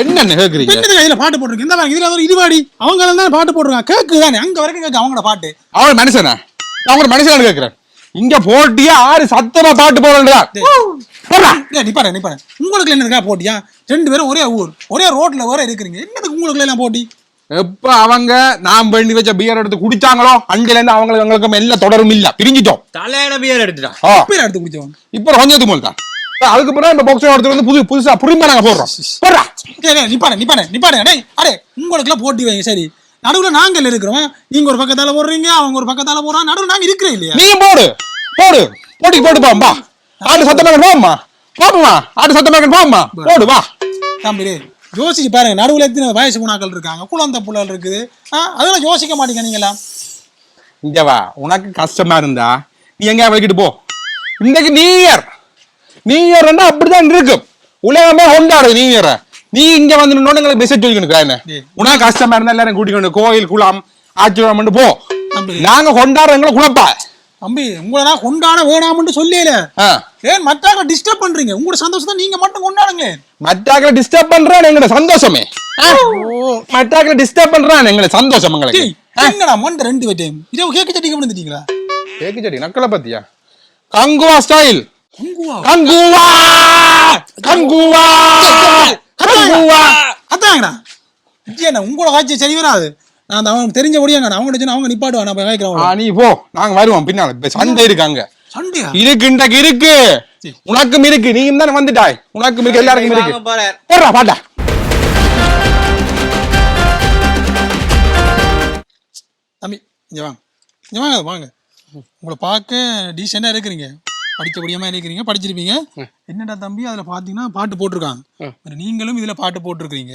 என்னன்னு கேக்குறீங்க? என்னது இதுல பாட்டு போட்டிருக்கு. இந்த பாருங்க இதுல ஒரு இருவாடி அவங்க தான் பாட்டு போட்டிருக்காங்க. கேக்கு தானே. அங்க வரைக்கும் கேக்கு அவங்களோட பாட்டு. அவன் மனுஷனா? நான் உங்களை மனுஷனான்னு கேக்குறேன். இங்க போட்டியா? ஆறு சத்தமா பாட்டு போடுறா. நிப்பாரு நிப்பாரு உங்களுக்கு என்னதுக்கா போட்டியா? ரெண்டு பேரும் ஒரே ஊர். ஒரே ரோட்ல வேற இருக்கிறீங்க. என்னதுக்கு உங்களுக்கு எல்லாம் போட்டி? எப்ப அவங்க நான் பண்ணி வச்ச பியர் எடுத்து குடிச்சாங்களோ அண்டையில இருந்து அவங்களுக்கு எங்களுக்கு எல்லாம் தொடரும் இல்ல. பிரிஞ்சிட்டோம். தலையில பியர் பேர் எடுத்து குடிச்சவங்க. இப்ப தான் அதுக்கு பிறகு இந்த பாக்ஸ் எடுத்து வந்து புது புதுசா புரியுமா நாங்க போடுறோம் போடுறா. டேய், டேய், நிப்பாரு நிப்பாரு நிப்பாரு டேய் அரே உங்களுக்கு எல்லாம் போட்டி வைங்க சரி. நடுவுல நாங்கள் இருக்கிறோம். நீங்க ஒரு பக்கத்தால போடுறீங்க அவங்க ஒரு பக்கத்தால போறாங்க நடுவுல நாங்க இருக்கிறோம் இல்லையா? நீ போடு. போடு. போட்டிக்கு போட்டு பாம்பா ஆடு சத்தமாக போம்மா போமா ஆடு சத்தமாக போம்மா போடு. வா. தம்பி யோசிச்சு பாருங்க. நடுவுல எத்தனை வயசு குணாக்கள் இருக்காங்க? குழந்தை புள்ளல் இருக்குது. அதெல்லாம் யோசிக்க மாட்டீங்க நீங்களா இங்க வா. உனக்கு கஷ்டமா இருந்தா நீ எங்க வலிக்கிட்டு போ. இன்னைக்கு நியூ இயர் நியூ இயர்னா அப்படிதான் இருக்கு உலகமே கொண்டாடுது நியூ இயரை நீ இங்க வந்து எங்களுக்கு மெசேஜ் சொல்லிக்கணும் என்ன உனக்கு கஷ்டமா இருந்தா எல்லாரும் கூட்டிக்கணும் கோயில் குளம் ஆச்சரியம் போ. நாங்க கொண்டாடுறவங்களை குழப்பா. தம்பி உங்களை தான் கொண்டாட வேணாம்னு சொல்லல ஏன் மற்றாக்களை டிஸ்டர்ப் பண்றீங்க? உங்களோட சந்தோஷத்தை நீங்க மட்டும் கொண்டாடுங்க மற்றாக்களை டிஸ்டர்ப் பண்றேன் எங்களோட சந்தோஷமே. மற்றாக்களை டிஸ்டர்ப் பண்றேன் எங்களோட சந்தோஷம் எங்களுக்கு. என்னடா மண்ட ரெண்டு பேட்டையும் இரவு கேக்கு சட்டி கம்பெனி திட்டீங்களா கேக்கு சட்டி நக்கலை பத்தியா? கங்குவா ஸ்டைல் உங்குவா கங்குவா கங்குவா கங்குவா அதாங்கடா என்ன உங்களோட காட்சி சரி வராது நான் அந்த அவனுக்கு தெரிஞ்சபடியாங்க நான் அவங்க சொன்னா அவங்க நிப்பாடுவா நான் கேட்கிறேன் நீ போ நாங்க வருவோம் பின்னால சண்டை இருக்காங்க சண்டையா இருக்கு இன்றைக்கு இருக்கு உனக்கும் இருக்கு நீயும் தானே வந்துட்டாய் உனக்கும் இருக்கு எல்லாருக்கும் இருக்கு போடுறா பாட்டா தம்பி இங்க வாங்க இங்க வாங்க வாங்க உங்களை பார்க்க டீசெண்டாக இருக்கிறீங்க படிச்சபடியமா இருக்கிறீங்க படிச்சிருப்பீங்க. என்னடா தம்பி அதில் பார்த்தீங்கன்னா பாட்டு போட்டிருக்காங்க. நீங்களும் இதில் பாட்டு போட்டிருக்கிறீங்க.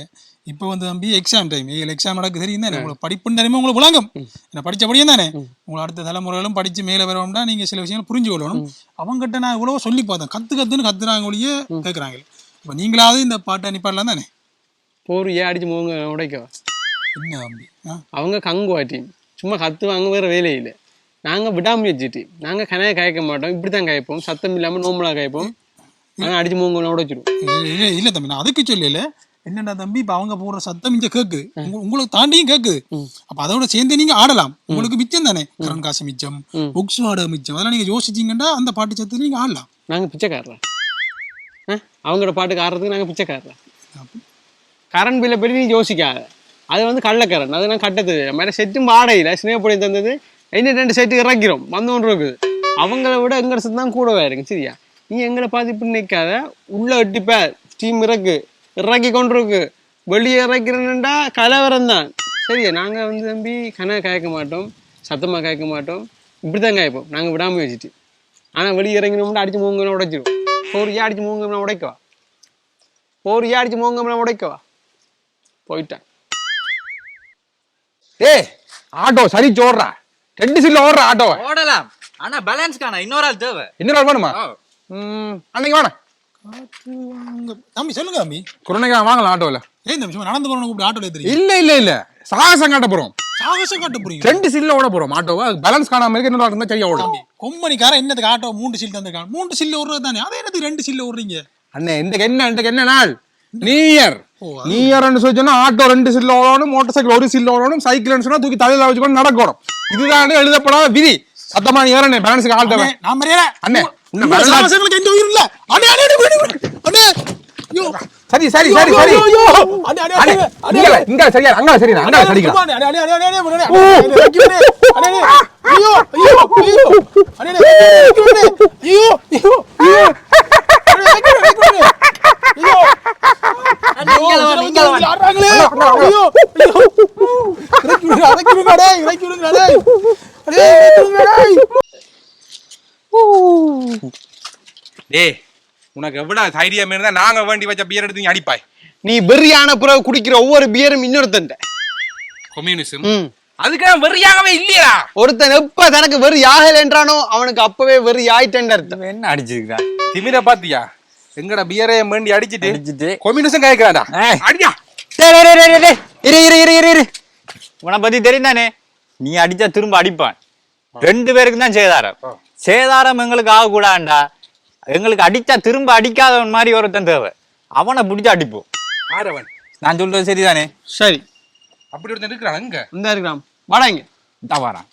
இப்போ வந்து தம்பி எக்ஸாம் டைம் ஏழு எக்ஸாம் நடக்கு தெரியும் தானே? உங்களுக்கு படிப்புன்னு தெரியுமா? உங்களுக்கு விளங்கும். என்ன படிச்சபடியும் தானே? உங்களை அடுத்த தலைமுறைகளும் படித்து மேலே வரணும்னா நீங்கள் சில விஷயங்கள் புரிஞ்சு கொள்ளணும். அவங்ககிட்ட நான் இவ்வளோ சொல்லி பார்த்தேன். கற்று கற்றுன்னு கத்துறாங்க ஒழிய கேட்குறாங்க இப்போ நீங்களாவது இந்த பாட்டை நிப்பாடலாம் தானே? போர் ஏன் அடிச்சு மூங்க உடைக்கவா என்ன தம்பி அவங்க கங்குவா டீம் சும்மா கத்துவாங்க வேற வேலை இல்லை நாங்க விடாமுயற்சி டீம் நாங்க கனைய காய்க்க மாட்டோம் இப்படித்தான் காய்ப்போம். சத்தம் இல்லாம நோம்பலா காய்ப்போம். நாங்க அடிச்சு மூங்க உடைச்சிருவோம் இல்ல, தம்பி நான் அதுக்கு சொல்லல. என்னடா தம்பி இப்ப அவங்க போடுற சத்தம் இங்க உங்க- உங்களுக்கு தாண்டியும் கேக்குது அப்ப அதோட சேர்ந்து நீங்க ஆடலாம். உங்களுக்கு மிச்சம் தானே? கரண்ட் காசு மிச்சம் புக்ஸ் வாடகை மிச்சம். அதெல்லாம் நீங்க யோசிச்சீங்கன்னா அந்த பாட்டு சத்து நீங்க ஆடலாம். நாங்க பிச்சைக்காரரா? ஆ? அவங்களோட பாட்டுக்கு ஆடுறதுக்கு நாங்க பிச்சைக்காரரா? கரண்ட் பில்லை பற்றி நீ யோசிக்காத. அது வந்து கள்ளக்கரண்ட். அது நான் கட்டது மேலே செட்டும் வாடகையில் சினேப்பொடி தந்தது இன்னும் ரெண்டு சைட்டுக்கு இறக்கிறோம். வந்து ஒன்று இருக்குது. அவங்கள விட எங்களோட தான் கூடவே இருக்கு சரியா? நீ எங்களை பார்த்து இப்படி நிற்காத உள்ள எட்டிப்ப ஸ்டீம் இறக்கு. இறக்கி கொண்டிருக்கு. வெளியே இறக்கிறேன்டா கலவரம் தான். சரியா? நாங்கள் வந்து தம்பி கன காய்க்க மாட்டோம். சத்தமாக காய்க்க மாட்டோம். இப்படி தான் காய்ப்போம். நாங்கள் விடாமல் வச்சுட்டு ஆனால் வெளியே இறங்கினோம்னா அடிச்சு மூங்கலாம் உடைச்சிடும் போரியா ஏன் அடிச்சு மூங்கலாம் உடைக்கவா? போரியா ஏன் அடிச்சு மூங்கலாம் உடைக்கவா? போயிட்டேன் ஏ ஆட்டோ சரி சோடுறா ரெண்டு சீட்ல ஓடுற ஆட்டோவை. ஓடலாம். ஆனா பேலன்ஸ் காண இன்னொரு ஆள் தேவை. இன்னொரு ஆள் வேணுமா? அன்னைக்கு வேணாம் வாங்க. தம்பி சொல்லுங்க தம்பி. குருணைக்கா வாங்கலாம் ஆட்டோவில். ஏன் தம்பி சும்மா நடந்து போறவங்க கூப்பிட்டு ஆட்டோல தெரியும் இல்ல இல்ல இல்ல. சாகசம் காட்ட போறோம். சாகசம் காட்ட போறீங்க. ரெண்டு சீட்ல ஓட போறோம். ஆட்டோவை. பேலன்ஸ் காணாம இருக்கு இன்னொரு இருந்தா சரியா ஓடும். தம்பி கொம்பனிக்காரன் என்னத்துக்கு ஆட்டோ மூன்று சீல் தந்திருக்காங்க மூன்று சீல்ல ஓடுறது தானே அதே என்னத்துக்கு ரெண்டு சீல்ல ஓடுறீங்க? அண்ணே இந்த என்ன இந்த என்ன நாள். நியர் நியர் சொல்லி சொன்னா ஆட்டோ ரெண்டு சில்ல ஓடணும் மோட்டார் சைக்கிள் ஒரு சில்ல ஓடணும் சைக்கிள் சொன்னா தூக்கி தலையில வச்சுக்கணும் நடக்கணும் இதுதான் எழுதப்படாத விதி சத்தமா நீ ஏறனே பேலன்ஸ்க்கு ஆள் தேவை நான் மரியாதை அண்ணே இன்னும் பேலன்ஸ்க்கு எந்த உயிர் இல்ல அண்ணே அண்ணே அண்ணே ஐயோ சரி சரி சரி சரி ஐயோ அண்ணே அண்ணே இங்க இங்க சரியா அங்க சரியா அங்க சரியா அண்ணே அண்ணே அண்ணே அண்ணே அண்ணே அண்ணே ஐயோ ஐயோ அண்ணே அண்ணே டேய் உனக்கு எவ்வளவு தைரியம் இருந்தா நாங்க வேண்டி வச்ச பியர் எடுத்து நீ அடிப்பாய். நீ வெறியான பிறகு குடிக்கிற ஒவ்வொரு பியரும் இன்னொருத்தன் கம்யூனிசம் ம். அதுக்காக வெறியாகவே இல்லையா ஒருத்தன் எப்ப தனக்கு வெறி ஆகலைன்றானோ அவனுக்கு அப்பவே வெறி ஆயிட்டேன் அர்த்தம். என்ன அடிச்சிருக்கான் திமிர பாத்தியா எங்கட பியரை வேண்டி அடிச்சிட்டு அடிச்சிட்டு. கம்யூனிசம் கேட்கிறாடா ஏய். அடியா டேய், டேய், டேய், டேய், டேய். இரு இரு இரு இரு இரு. உன்னை பத்தி தெரியும் தானே நீ அடிச்சா திரும்ப அடிப்பான். ரெண்டு பேருக்கு தான் சேதாரம். சேதாரம் எங்களுக்கு ஆகக்கூடாண்டா எங்களுக்கு அடிச்சா திரும்ப அடிக்காதவன் மாதிரி ஒருத்தன் தேவை. அவனை பிடிச்சி அடிப்போம். ஆரவன். நான் சொல்றது சரிதானே? சரி. அப்படி ஒருத்தன் இருக்கிறான் இங்க இந்த இருக்கிறான். வாடா இங்க. இந்த வாரான்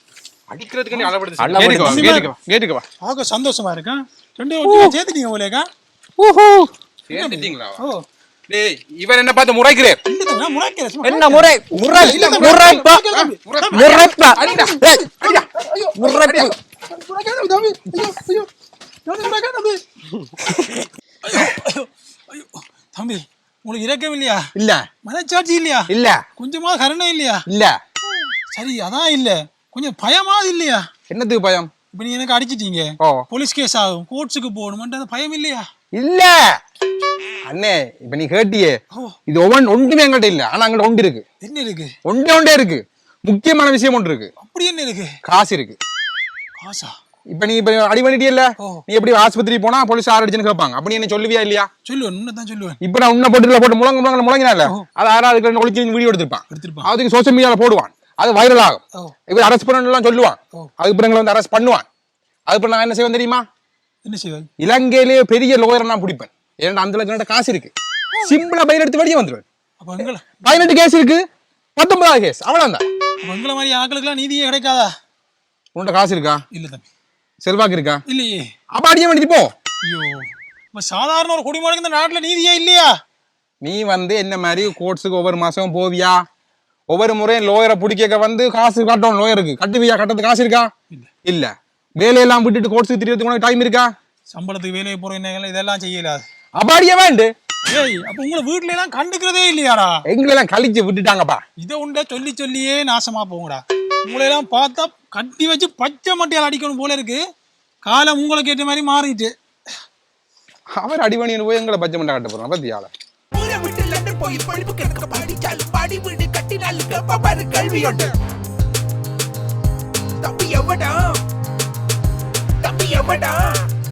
அடிக்கிறதுக்கு நீ அளவெடுத்து அளவு கேட்டுக்கு. வா பார்க்க சந்தோஷமா இருக்கா ரெண்டு சேர்த்துட்டீங்க போலேக்கா சேர்ந்துட்டீங்களா? ஓ. டேய் இவர் என்ன பார்த்து முறைக்கிறேன். என்ன முறை? முறை முறைப்பா. முறைப்பு முறைக்காத தம்பி. ஐயோ, ஐயோ. தம்பி, முறைக்காத தம்பி. ஐயோ, ஐயோ, ஐயோ. தம்பி இரக்கம் இல்லையா இல்ல. மனச்சாட்சி இல்லையா? இல்ல. கொஞ்சமா கருணை இல்லையா? இல்ல. சரி அதான் இல்ல. கொஞ்சம் பயமாவது இல்லையா? என்னத்துக்கு பயம்? இப்ப நீ எனக்கு அடிச்சிட்டீங்க. போலீஸ் கேஸ் ஆகும். கோர்ட்ஸுக்கு போகணுமென்ற அந்த பயம் இல்லையா? இல்ல. அண்ணே இப்ப நீ கேட்டியே. இது ஒவ்வொன்று ஒன்றுமே எங்கள்கிட்ட இல்ல. ஆனா அங்கிட்ட ஒன்று இருக்கு. என்ன இருக்கு? ஒன்றே ஒன்றே இருக்கு. முக்கியமான விஷயம் ஒன்று இருக்கு. அப்படி என்ன இருக்கு? காசு இருக்கு. காசா? இப்ப நீ இப்ப அடி பண்ணிட்டியல்ல? ஓ. நீ எப்படி ஆஸ்பத்திரி போனா போலீஸ் ஆறு அடிச்சுன்னு கேட்பாங்க அப்ப நீ என்ன சொல்லுவியா இல்லையா? சொல்லுவேன் உன்னை சொல்லுவேன். இப்ப நான் உன்ன போட்டு போட்டு முழங்க முழங்க முழங்கினால அது ஆறாவது ஒழிச்சு வீடியோ எடுத்திருப்பான். எடுத்திருப்பான். அதுக்கு சோசியல் மீடியால போடுவான். அது வைரல் ஆகும். இவர் அரெஸ்ட் பண்ணலாம் சொல்லுவான். அதுக்கு பிறகு வந்து அரெஸ்ட் பண்ணுவான். அதுக்கு நான் என்ன செய்வேன் தெரியுமா? என்ன செய்வாய் இலங்கையிலேயே பெரிய லோயரை நான் பிடிப்பேன். ஏன்னா அந்த அளவுக்கு காசு இருக்கு. சிம்பிளா பயிர் எடுத்து வெளியே வந்துருவேன். பதினெட்டு கேஸ் இருக்கு. பத்தொன்பதாவது கேஸ் அவ்வளவுதான். எங்களை மாதிரி ஆட்களுக்கெல்லாம் நீதியே கிடைக்காதா? உன்கிட்ட காசு இருக்கா? இல்ல தம்பி. செல்வாக்கு இருக்கா? இல்லையே. அப்ப அடிக்க வேண்டியது போ. ஐயோ இப்ப சாதாரண ஒரு குடிமகனுக்கு இந்த நாட்டுல நீதியே இல்லையா? நீ வந்து என்ன மாதிரி கோர்ட்ஸுக்கு ஒவ்வொரு மாசம் போவியா? ஒவ்வொரு முறையும் லோயரை பிடிக்க வந்து காசு கட்டணும் லோயருக்கு கட்டுவியா? கட்டத்துக்கு காசு இருக்கா? இல்ல. வேலையெல்லாம் விட்டுட்டு கோர்ட்ஸுக்கு திரியறதுக்கு உனக்கு டைம் இருக்கா? சம்பளத்துக்கு வேலையை போற என்ன இதெல்லாம் செய்யலாது அப்ப அடிக்க வேண்டு. ஏய் அப்ப உங்களை வீட்ல எல்லாம் கண்டுக்கிறதே இல்லையாடா? எங்களெல்லாம் கழிச்சு விட்டுட்டாங்கப்பா. இதை உண்ட சொல்லி சொல்லியே நாசமா போங்கடா உங்களை எல்லாம் பார்த்தா கட்டி வச்சு பச்சை மட்டையால் அடிக்கணும் போல இருக்கு. காலம் உங்களுக்கு ஏற்ற மாதிரி மாறிட்டு. அவர் அடிவணின்னு போய் எங்களை பச்சை மண்டை கட்ட போறோம் பத்தியால ஊரை விட்டு லண்டன் போய் படிப்பு கிடக்க படிச்சாலும் பாடி வீடு கட்டினாலும் பாரு கல்வியுண்டு தம்பி எவடா? தம்பி எவடா?